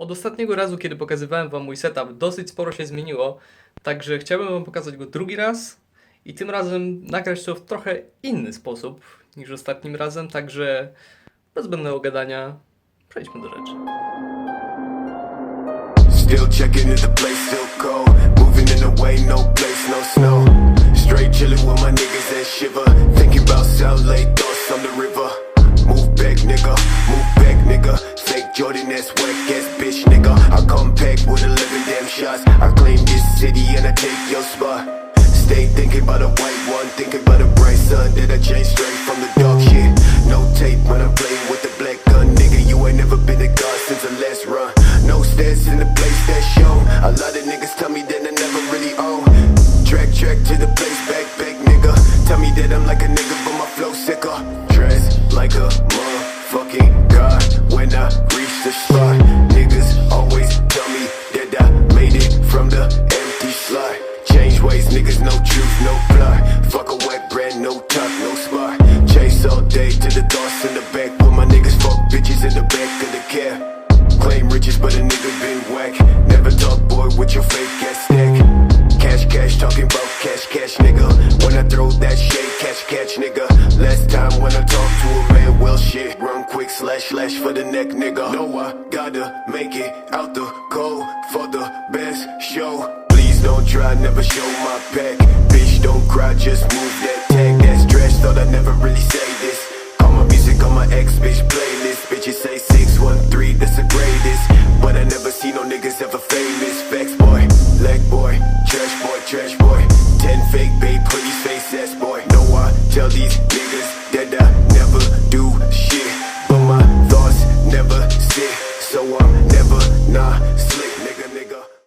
Od ostatniego razu, kiedy pokazywałem Wam mój setup, dosyć sporo się zmieniło, także chciałbym Wam pokazać go drugi raz i tym razem nagrać to w trochę inny sposób niż ostatnim razem, także bez zbędnego gadania przejdźmy do rzeczy. Still checking if the place still cold. Moving in the way, no place, no snow. Straight chilling with my niggas shots. I claim this city and I take your spot. Stay thinking about a white one, thinking about a bright sun that I changed straight from the dark shit. No tape when I'm playing with the black gun, nigga. You ain't never been a god since the last run. No stats in the place that show A lot of niggas tell me that I never really own. Track, track to the place, back, back, nigga. Tell me that I'm like a nigga, but my flow sicker. Dress like a motherfucking god when I reach the spot. Niggas always tell me niggas, no truth, no fly. Fuck a wet brand, no top, no spot. Chase all day to the thoughts in the back. Put my niggas, fuck bitches in the back of the cab. Claim riches, but a nigga been whack. Never talk, boy, with your fake ass stack. Cash, cash, talking about cash, cash, nigga. When I throw that shade, catch, catch, nigga. Last time when I talked to a man, well, shit. Run quick, slash, slash for the neck, nigga. No, I gotta make it out the cold for the best show. Don't try, never show my back. Bitch, don't cry, just move that tag. That trash, thought I'd never really say this. Call my music on my ex-bitch playlist. Bitches say 613, that's the greatest. But I never see no niggas ever famous. Facts boy, leg boy, trash boy, trash boy. Ten fake babe, police face ass boy. Know I tell these niggas